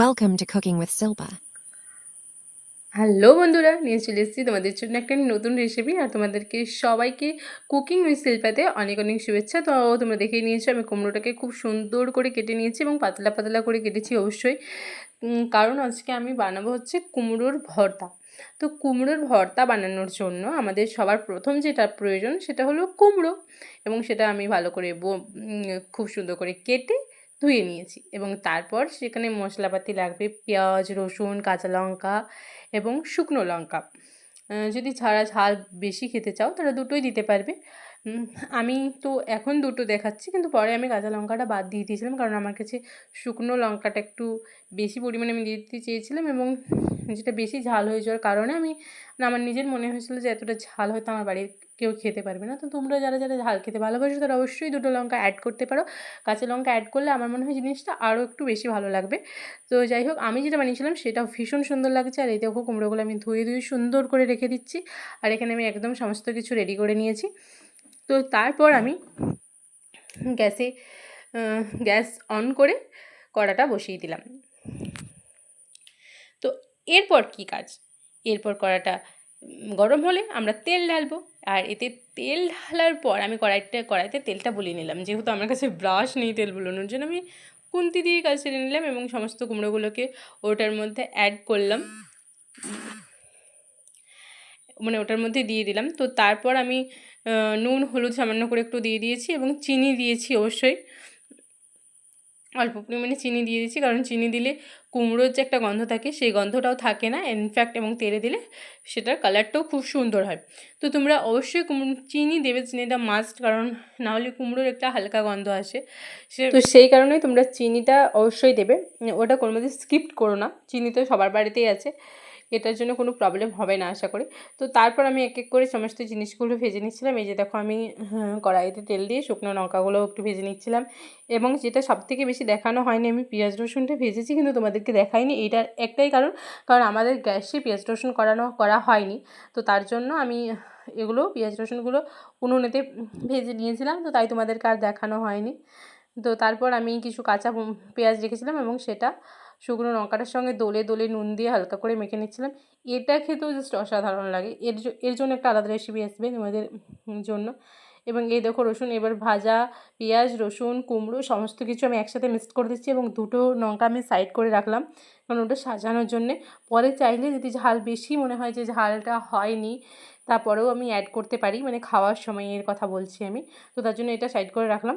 Welcome to Cooking with Silpa. Hello বন্ধুরা। নিয়ে চলে এসেছি তোমাদের জন্য একটা নতুন রেসিপি আর তোমাদেরকে সবাইকে কুকিং উইথ শিল্পাতে অনেক অনেক শুভেচ্ছা। তো তোমরা দেখেই নিয়েছো, আমি কুমড়োটাকে খুব সুন্দর করে কেটে নিয়েছি এবং পাতলা পাতলা করে কেটেছি অবশ্যই। কারণ আজকে আমি বানাবো হচ্ছে কুমড়োর ভর্তা। তো কুমড়োর ভর্তা বানানোর জন্য আমাদের সবার প্রথম যেটা প্রয়োজন সেটা হলো কুমড়ো এবং সেটা আমি ভালো করে খুব সুন্দর করে কেটে ধুয়ে নিয়েছি এবং তারপর সেখানে মশলাপাতি লাগবে পেঁয়াজ, রসুন, কাঁচা লঙ্কা এবং শুকনো লঙ্কা। যদি ছাড়া ঝাল বেশি খেতে চাও তারা দুটোই দিতে পারবে। আমি তো এখন দুটো দেখাচ্ছি, কিন্তু পরে আমি কাঁচা লঙ্কাটা বাদ দিয়ে দিয়েছিলাম, কারণ আমার কাছে শুকনো লঙ্কাটা একটু বেশি পরিমাণে আমি দিতে চেয়েছিলাম এবং যেটা বেশি ঝাল হয়ে যাওয়ার কারণে আমি আমার নিজের মনে হয়েছিল যে এতটা ঝাল হয়তো আমার বাড়ির কেউ খেতে পারবে না। তো তোমরা যারা যারা ঝাল খেতে ভালোবাসো, তারা অবশ্যই দুটো লঙ্কা অ্যাড করতে পারো। কাঁচা লঙ্কা অ্যাড করলে আমার মনে হয় জিনিসটা আরও একটু বেশি ভালো লাগবে। তো যাই হোক, আমি যেটা বানিয়েছিলাম সেটা ভীষণ সুন্দর লাগছে, আর এই দেখো কুমড়োগুলো আমি ধুয়ে ধুয়ে সুন্দর করে রেখে দিচ্ছি। আর এখানে আমি একদম সমস্ত কিছু রেডি করে নিয়েছি। তো তারপর আমি গ্যাসে গ্যাস অন করে কড়াটা বসিয়ে দিলাম। তো এরপর কি কাজ? এরপর কড়াটা গরম হলে আমরা তেল ঢালবো। আর এতে তেল ঢালার পর আমি কড়াইটা কড়াইতে তেলটা বলিয়ে নিলাম। যেহেতু আমার কাছে ব্রাশ নেই তেল বুলোনোর জন্য, আমি কুন্তি দিয়ে কাজ সেরে নিলাম এবং সমস্ত কুমড়োগুলোকে ওটার মধ্যে অ্যাড করলাম। মানে ওটার মধ্যে দিয়ে দিলাম। তো তারপর আমি নুন, হলুদ সামান্য করে একটু দিয়ে দিয়েছি এবং চিনি দিয়েছি অবশ্যই। অল্প পরিমাণে চিনি দিয়ে দিয়েছি কারণ চিনি দিলে কুমড়োর যে একটা গন্ধ থাকে সেই গন্ধটাও থাকে না। ইনফ্যাক্ট এবং তেলে দিলে সেটার কালারটাও খুব সুন্দর হয়। তো তোমরা অবশ্যই চিনি দেবে চিনিটা মাস্ট কারণ নাহলে কুমড়োর একটা হালকা গন্ধ আসে। সে তো সেই কারণেই তোমরা চিনিটা অবশ্যই দেবে। ওটা কোনো মধ্যে স্কিপ করো না। চিনি তো সবার বাড়িতেই আছে। এটার জন্য কোনো প্রবলেম হবে না আশা করি। তো তারপর আমি এক এক করে সমস্ত জিনিসগুলো ভেজে নিচ্ছিলাম। এই যে দেখো আমি হ্যাঁ, কড়াইতে তেল দিয়ে শুকনো লঙ্কাগুলো একটু ভেজে নিচ্ছিলাম। এবং যেটা সবথেকে বেশি দেখানো হয়নি আমি পেঁয়াজ রসুনটা ভেজেছি কিন্তু তোমাদেরকে দেখাইনি। এইটার একটাই কারণ কারণ আমাদের গ্যাসে পেঁয়াজ রসুন করানো করা হয়নি। তো তার জন্য আমি এগুলো পেঁয়াজ রসুনগুলো উনুনেতে ভেজে নিয়েছিলাম। তো তাই তোমাদেরকে আর দেখানো হয়নি। তো তারপর আমি কিছু কাঁচা পেঁয়াজ রেখেছিলাম এবং সেটা শুকনো লঙ্কাটার সঙ্গে দোলে দোলে নুন দিয়ে হালকা করে মেখে নিচ্ছিলাম। এটা খেতেও জাস্ট অসাধারণ লাগে। এর এর জন্য একটা আলাদা রেসিপি আসবে তোমাদের জন্য। এবং এই দেখো রসুন, এবার ভাজা, পেঁয়াজ, রসুন, কুমড়ো, সমস্ত কিছু আমি একসাথে মিক্সড করে দিচ্ছি এবং দুটো লঙ্কা আমি সাইড করে রাখলাম কারণ ওটা সাজানোর জন্যে। পরে চাইলে যদি ঝাল বেশি মনে হয় যে ঝালটা হয়নি, তারপরেও আমি অ্যাড করতে পারি। মানে খাওয়ার সময় এর কথা বলছি আমি। তো তার জন্য এটা সাইড করে রাখলাম।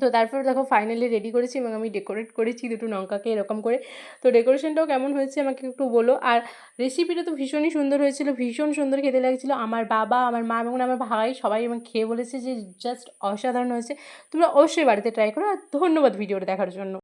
তো তারপর দেখো ফাইনালি রেডি করেছি এবং আমি ডেকোরেট করেছি দুটো লঙ্কাকে এরকম করে। তো ডেকোরেশনটাও কেমন হয়েছে আমাকে একটু বলো। আর রেসিপিটা তো ভীষণই সুন্দর হয়েছিল, ভীষণ সুন্দর খেতে লাগছিল। আমার বাবা, আমার মা এবং আমার ভাই সবাই এবং খেয়ে বলেছে যে জাস্ট অসাধারণ হয়েছে। তোমরা অবশ্যই বাড়িতে ট্রাই করো। আর ধন্যবাদ ভিডিওটা দেখার জন্য।